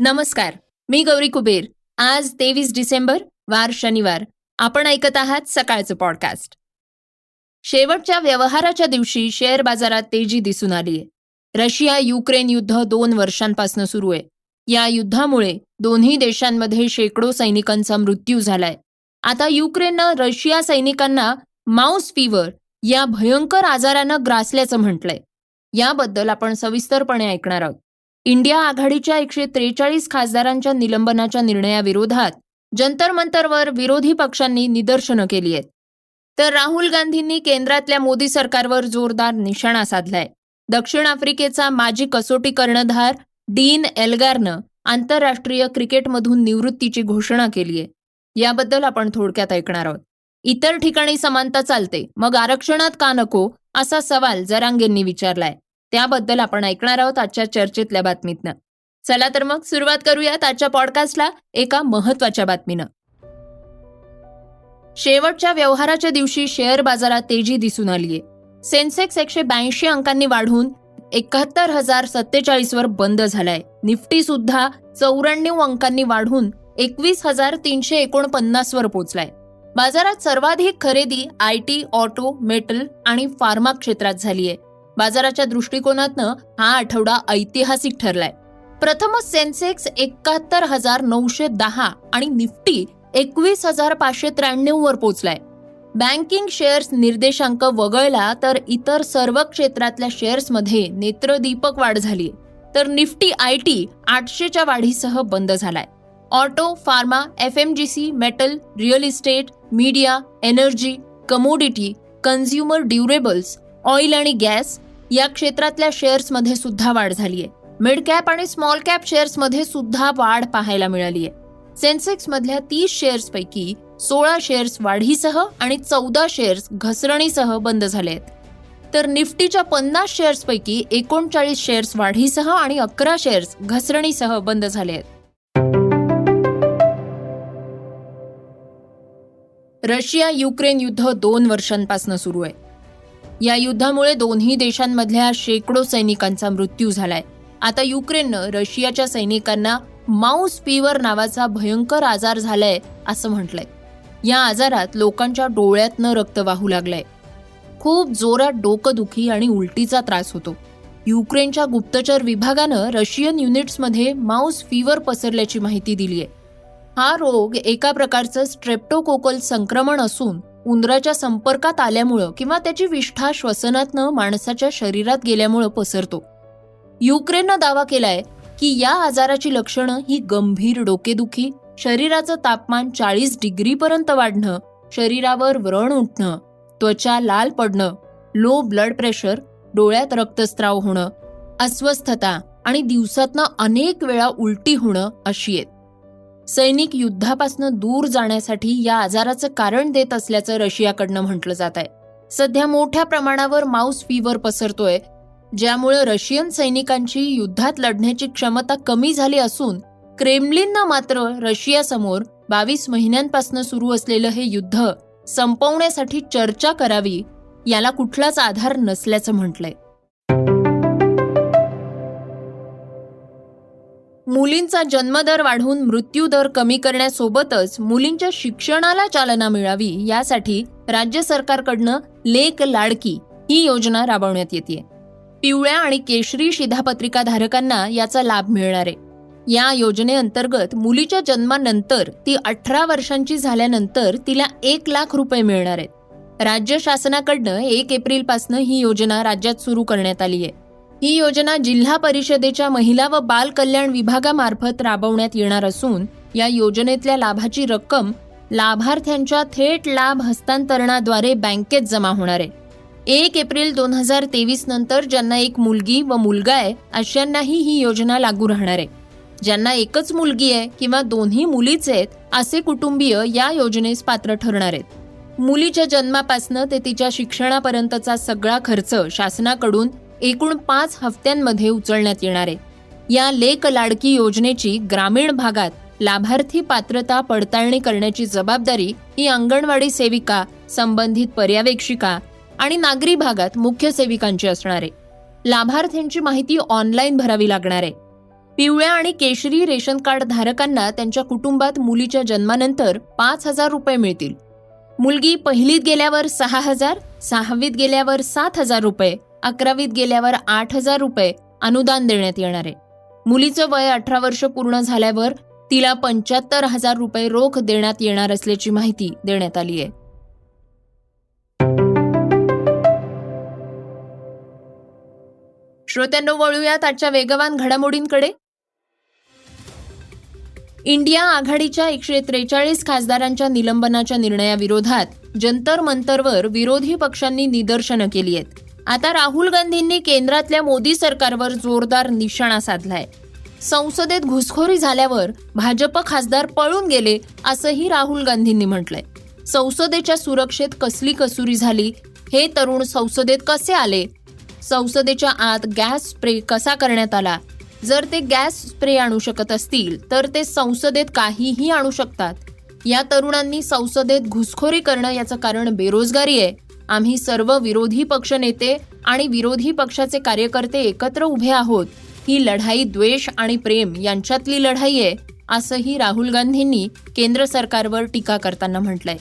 नमस्कार मी गौरी कुबेर. आज तेवीस डिसेंबर वार शनिवार. आपण ऐकत आहात सकाळचं पॉडकास्ट शेवटच्या व्यवहाराच्या दिवशी शेअर बाजारात तेजी दिसून आलीय रशिया युक्रेन युद्ध दोन वर्षांपासून सुरू आहे. या युद्धामुळे दोन्ही देशांमध्ये शेकडो सैनिकांचा मृत्यू झालाय. आता युक्रेननं रशिया सैनिकांना माऊस फीवर या भयंकर आजारानं ग्रासल्याचं म्हटलंय. याबद्दल आपण सविस्तरपणे ऐकणार आहोत. इंडिया आघाडीच्या एकशे त्रेचाळीस खासदारांच्या निलंबनाच्या निर्णयाविरोधात जंतर मंतरवर विरोधी पक्षांनी निदर्शनं केली आहेत. तर राहुल गांधींनी केंद्रातल्या मोदी सरकारवर जोरदार निशाणा साधलाय. दक्षिण आफ्रिकेचा माजी कसोटी कर्णधार डीन एल्गारनं आंतरराष्ट्रीय क्रिकेटमधून निवृत्तीची घोषणा केली आहे. याबद्दल आपण थोडक्यात ऐकणार आहोत. इतर ठिकाणी समानता चालते मग आरक्षणात का नको असा सवाल जरांगेंनी विचारलाय. त्याबद्दल आपण ऐकणार आहोत आजच्या चर्चेतल्या बातमीतनं. चला तर मग सुरुवात करूयात आजच्या पॉडकास्टला एका महत्त्वाच्या बातमीनं. शेवटच्या व्यवहाराच्या दिवशी शेअर बाजारात तेजी दिसून आलीये. सेन्सेक्स एकशे ब्याऐंशी अंकांनी वाढून एकाहत्तर हजार सत्तेचाळीस वर बंद झालाय. निफ्टी सुद्धा चौऱ्याण्णव अंकांनी वाढून एकवीस हजार तीनशे एकोणपन्नास वर पोहोचलाय बाजारात सर्वाधिक खरेदी आय टी ऑटो मेटल आणि फार्मा क्षेत्रात झालीय. बाजाराच्या दृष्टिकोनातनं हा आठवडा ऐतिहासिक ठरलाय. प्रथमच सेन्सेक्स एकाहत्तर हजार नऊशे दहा आणि निफ्टी एकवीस हजार पाचशे त्र्याण्णव वर पोहोचलाय बँकिंग शेअर्स निर्देशांक वगळला तर इतर सर्व क्षेत्रातल्या शेअर्समध्ये नेत्रदीपक वाढ झाली. तर निफ्टी आय टी आठशेच्या वाढीसह बंद झालाय. Auto pharma F M C G metal real estate media energy commodity consumer durables oil आणि गॅस या क्षेत्रातल्या शेअर्समध्ये सुद्धा वाढ झालीय. मिड कॅप आणि स्मॉल कॅप शेअर्समध्ये सुद्धा वाढ पाहायला मिळालीय. सेन्सेक्स मधल्या तीस शेअर्सपैकी सोळा शेअर्स वाढीसह आणि चौदा शेअर्स घसरणीसह बंद झाले आहेत. तर निफ्टीच्या पन्नास शेअर्सपैकी एकोणचाळीस शेअर्स वाढीसह आणि अकरा शेअर्स घसरणीसह बंद झाले आहेत. रशिया युक्रेन युद्ध दोन वर्षांपासून सुरू आहे. या युद्धामुळे दोन्ही देशांमधल्या शेकडो सैनिकांचा मृत्यू झालाय. आता युक्रेननं रशियाच्या सैनिकांना माऊस फीवर नावाचा भयंकर आजार झालाय असं म्हटलंय. या आजारात लोकांच्या डोळ्यातनं रक्त वाहू लागलंय. खूप जोरात डोकंदुखी आणि उलटीचा त्रास होतो. युक्रेनच्या गुप्तचर विभागानं रशियन युनिट्समध्ये माऊस फीवर पसरल्याची माहिती दिली आहे हा रोग एका प्रकारचं स्ट्रेप्टोकोकल संक्रमण असून उंदराच्या संपर्कात आल्यामुळं किंवा त्याची विष्ठा श्वसनातनं माणसाच्या शरीरात गेल्यामुळं पसरतो. युक्रेननं दावा केलाय की या आजाराची लक्षणं ही गंभीर डोकेदुखी शरीराचं तापमान चाळीस डिग्रीपर्यंत वाढणं शरीरावर व्रण उठणं त्वचा लाल पडणं लो ब्लड प्रेशर डोळ्यात रक्तस्राव होणं अस्वस्थता आणि दिवसातनं अनेक वेळा उलटी होणं अशी आहेत. सैनिक युद्धापासून दूर जाण्यासाठी या आजाराचं कारण देत असल्याचं रशियाकडनं म्हटलं जात आहे. सध्या मोठ्या प्रमाणावर माऊस फीवर पसरतोय ज्यामुळे रशियन सैनिकांची युद्धात लढण्याची क्षमता कमी झाली असून क्रेमलिननं मात्र रशियासमोर बावीस महिन्यांपासून सुरू असलेलं हे युद्ध संपवण्यासाठी चर्चा करावी याला कुठलाच आधार नसल्याचं म्हटलंय. मुलींचा जन्मदर वाढवून मृत्यूदर कमी करण्यासोबतच मुलींच्या शिक्षणाला चालना मिळावी यासाठी राज्य सरकारकडनं लेक लाडकी ही योजना राबवण्यात येते. पिवळ्या आणि केशरी शिधापत्रिका धारकांना याचा लाभ मिळणार आहे. या योजनेअंतर्गत मुलीच्या जन्मानंतर ती अठरा वर्षांची झाल्यानंतर तिला एक लाख रुपये मिळणार आहेत. राज्य शासनाकडनं एक एप्रिलपासून ही योजना राज्यात सुरू करण्यात आली आहे. ही योजना जिल्हा परिषदेच्या महिला व बाल कल्याण विभागामार्फत राबवण्यात येणार असून या योजनेतल्या लाभाची रक्कम लाभार्थ्यांच्या थेट लाभ हस्तांतरणाद्वारे बँकेत जमा होणार आहे. एक एप्रिल दोन हजार तेवीस नंतर ज्यांना एक मुलगी व मुलगा आहे अशांनाही ही योजना लागू राहणार आहे. ज्यांना एकच मुलगी आहे किंवा दोन्ही मुलीच आहेत असे कुटुंबीय या योजनेस पात्र ठरणार आहेत. मुलीच्या जन्मापासनं ते तिच्या शिक्षणापर्यंतचा सगळा खर्च शासनाकडून एकूण पाच हप्त्यांमध्ये उचलण्यात येणार आहे. या लेक लाडकी योजनेची ग्रामीण भागात लाभार्थी पात्रता पडताळणी करण्याची जबाबदारी ही अंगणवाडी सेविका संबंधित पर्यवेक्षिका आणि नागरी भागात मुख्य सेविकांची असणार आहे. लाभार्थ्यांची माहिती ऑनलाईन भरावी लागणार आहे. पिवळ्या आणि केशरी रेशन कार्ड धारकांना त्यांच्या कुटुंबात मुलीच्या जन्मानंतर पाच हजार रुपये मिळतील. मुलगी पहिलीत गेल्यावर सहा हजार सहावीत गेल्यावर सात हजार रुपये अकरावीत गेल्यावर आठ हजार रुपये अनुदान देण्यात येणार आहे. मुलीचं वय अठरा वर्ष पूर्ण झाल्यावर तिला पंच्याहत्तर हजार रुपये रोख देण्यात येणार असल्याची माहिती देण्यात आली आहे. श्रोत्यांनो वळूयात आजच्या वेगवान घडामोडींकडे. इंडिया आघाडीच्या एकशे त्रेचाळीस खासदारांच्या निलंबनाच्या निर्णयाविरोधात जंतर मंतरवर विरोधी पक्षांनी निदर्शनं केली आहेत. आता राहुल गांधींनी केंद्रातल्या मोदी सरकारवर जोरदार निशाणा साधलाय. संसदेत घुसखोरी झाल्यावर भाजप खासदार पळून गेले असंही राहुल गांधींनी म्हटलंय. संसदेच्या सुरक्षेत कसली कसुरी झाली? हे तरुण संसदेत कसे आले? संसदेच्या आत गॅस स्प्रे कसा करण्यात आला? जर ते गॅस स्प्रे आणू शकत असतील तर ते संसदेत काहीही आणू शकतात. या तरुणांनी संसदेत घुसखोरी करणं याचं कारण बेरोजगारी आहे. आम्ही सर्व विरोधी पक्ष नेते आणि विरोधी पक्षाचे कार्यकर्ते एकत्र उभे आहोत. ही लढाई द्वेष आणि प्रेम यांच्यातली लढाई आहे असंही राहुल गांधींनी केंद्र सरकारवर टीका करताना म्हटलंय.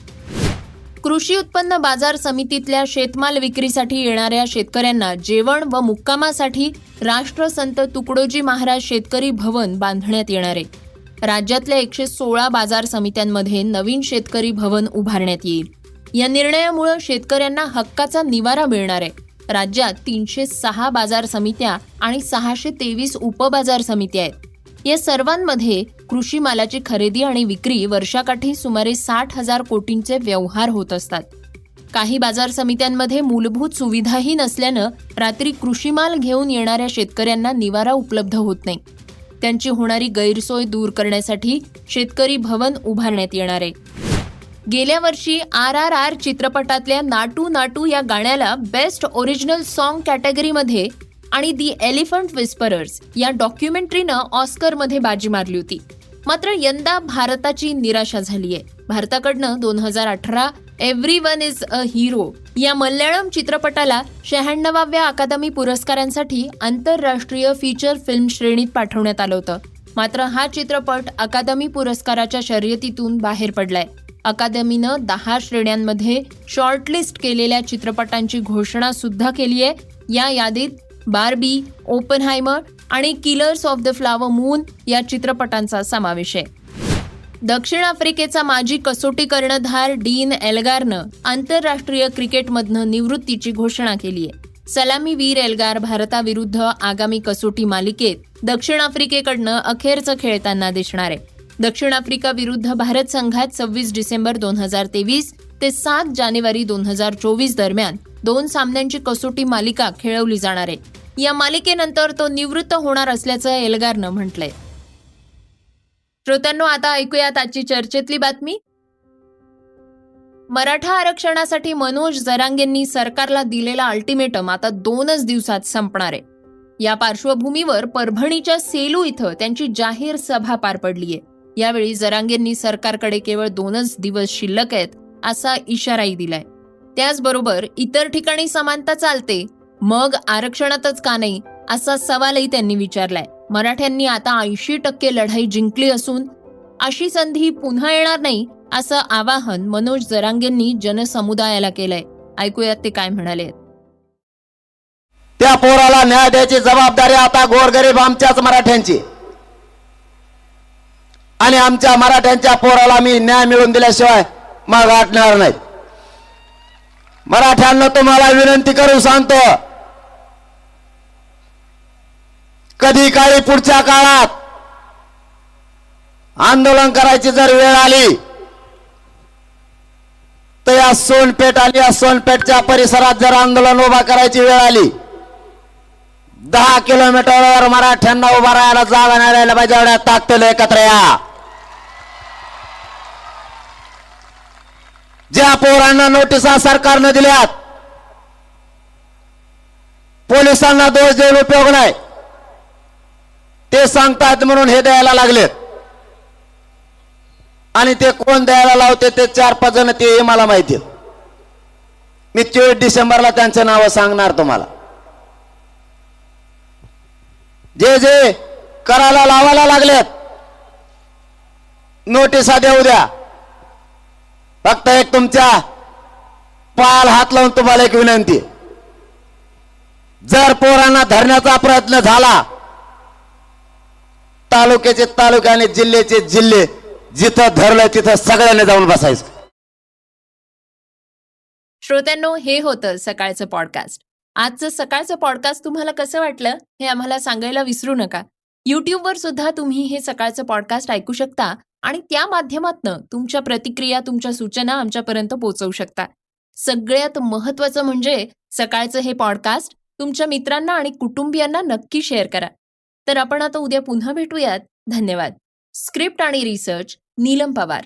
कृषी उत्पन्न बाजार समितीतल्या शेतमाल विक्रीसाठी येणाऱ्या शेतकऱ्यांना जेवण व मुक्कामासाठी राष्ट्रसंत तुकडोजी महाराज शेतकरी भवन बांधण्यात येणार आहे. राज्यातल्या एकशे सोळा बाजार समित्यांमध्ये नवीन शेतकरी भवन उभारण्यात येईल. या निर्णयामुळे शेतकऱ्यांना हक्काचा निवारा मिळणार आहे. राज्यात तीनशे सहा बाजार समित्या आणि सहाशे तेवीस उपबाजार समित्या आहेत. या सर्वांमध्ये कृषी मालाची खरेदी आणि विक्री वर्षाकाठी सुमारे साठ हजार कोटींचे व्यवहार होत असतात. काही बाजार समित्यांमध्ये मूलभूत सुविधाही नसल्यानं रात्री कृषी माल घेऊन येणाऱ्या शेतकऱ्यांना निवारा उपलब्ध होत नाही. त्यांची होणारी गैरसोय दूर करण्यासाठी शेतकरी भवन उभारण्यात येणार आहे. गेल्या वर्षी आर आर आर चित्रपटातल्या नाटू नाटू या गाण्याला बेस्ट ओरिजिनल सॉन्ग कॅटेगरीमध्ये आणि दी एलिफंट विस्परर्स या डॉक्युमेंटरीनं ऑस्करमध्ये बाजी मारली होती. मात्र यंदा भारताची निराशा झाली आहे. भारताकडनं दोन हजार अठरा every one is a hero या मल्याळम चित्रपटाला शहाण्णवाव्या अकादमी पुरस्कारांसाठी आंतरराष्ट्रीय फीचर फिल्म श्रेणीत पाठवण्यात आलं होतं. मात्र हा चित्रपट अकादमी पुरस्काराच्या शर्यतीतून बाहेर पडलाय. अकादमीनं दहा श्रेण्यांमध्ये शॉर्टलिस्ट केलेल्या चित्रपटांची घोषणा सुद्धा केली आहे. या यादीत बार्बी ओपनहायमर आणि killers of the flower moon या चित्रपटांचा समावेश आहे. दक्षिण आफ्रिकेचा माजी कसोटी कर्णधार डीन एल्गारनं आंतरराष्ट्रीय क्रिकेटमधनं निवृत्तीची घोषणा केली आहे. सलामीवीर एल्गार भारताविरुद्ध आगामी कसोटी मालिकेत दक्षिण आफ्रिकेकडनं अखेरचं खेळताना दिसणार आहे. दक्षिण आफ्रिका विरुद्ध भारत संघात सव्वीस डिसेंबर दोन हजार तेवीस ते सात जानेवारी दोन हजार चोवीस दरम्यान दोन सामन्यांची कसोटी मालिका खेळवली जाणार आहे. या मालिकेनंतर तो निवृत्त होणार असल्याचं एल्गारनं म्हटलंय. श्रोत्यांनो आता ऐकूयात आजची चर्चेतली बातमी. मराठा आरक्षणासाठी मनोज जरांगेंनी सरकारला दिलेला अल्टिमेटम आता दोनच दिवसात संपणार आहे. या पार्श्वभूमीवर परभणीच्या सेलू इथं त्यांची जाहीर सभा पार पडली आहे यावेळी जरांगेंनी सरकारकडे केवळ दोनच दिवस शिल्लक आहेत असा इशाराही दिलाय. त्याचबरोबर इतर ठिकाणी समानता चालते मग आरक्षणातच का नाही असा सवालही त्यांनी विचारलाय. मराठ्यांनी आता ऐंशी टक्के लढाई जिंकली असून अशी संधी पुन्हा येणार नाही असं आवाहन मनोज जरांगेंनी जनसमुदायाला केलंय. ऐकूयात ते काय म्हणाले त्या पोराला न्याय द्यायची जबाबदारी आता गोरगरीब आमच्याच मराठ्यांची. आणि आमच्या मराठ्यांच्या पोराला मी न्याय मिळवून दिल्याशिवाय मग वाटणार नाही. मराठ्यांना तुम्हाला विनंती करून सांगतो कधी काळी पुढच्या काळात आंदोलन करायची जर वेळ आली तर या सोनपेठ आली या सोनपेठच्या परिसरात जर आंदोलन उभा करायची वेळ आली दहा किलोमीटरवर मराठ्यांना उभा राहायला जागा नाही राहिला पाहिजे एवढ्या ताकदीला एकत्र या. ज्या पोरांना नोटिसा सरकारनं दिल्यात पोलिसांना दोष देऊन उपयोग नाही. ते सांगतायत म्हणून हे द्यायला लागलेत. आणि ते कोण द्यायला लावते ते चार पाच जण ते मला माहिती मी चोवीस डिसेंबरला त्यांचे नाव सांगणार तुम्हाला. जे जे करायला लावायला लागलेत नोटिसा देऊ द्या. फक्त एक तुमच्या पाल हात लावून तुम्हाला एक विनंती. जर पोरांना धरण्याचा प्रयत्न झाला तालुक्याचे तालुके आणि जिल्ह्याचे जिल्हे जिथं धरलं तिथं सगळ्यांनी जाऊन बसायचं. श्रोत्यांनो हे होतं सकाळचं पॉडकास्ट आजचं सकाळचं पॉडकास्ट तुम्हाला कसं वाटलं हे आम्हाला सांगायला विसरू नका. युट्यूबवर सुद्धा तुम्ही हे सकाळचं पॉडकास्ट ऐकू शकता. आणि त्या माध्यमातनं तुमच्या प्रतिक्रिया तुमच्या सूचना आमच्यापर्यंत पोहोचवू शकता सगळ्यात महत्वाचं म्हणजे सकाळचं हे पॉडकास्ट तुमच्या मित्रांना आणि कुटुंबियांना नक्की शेअर करा. तर आपण आता उद्या पुन्हा भेटूयात. धन्यवाद. स्क्रिप्ट आणि रिसर्च नीलम पवार.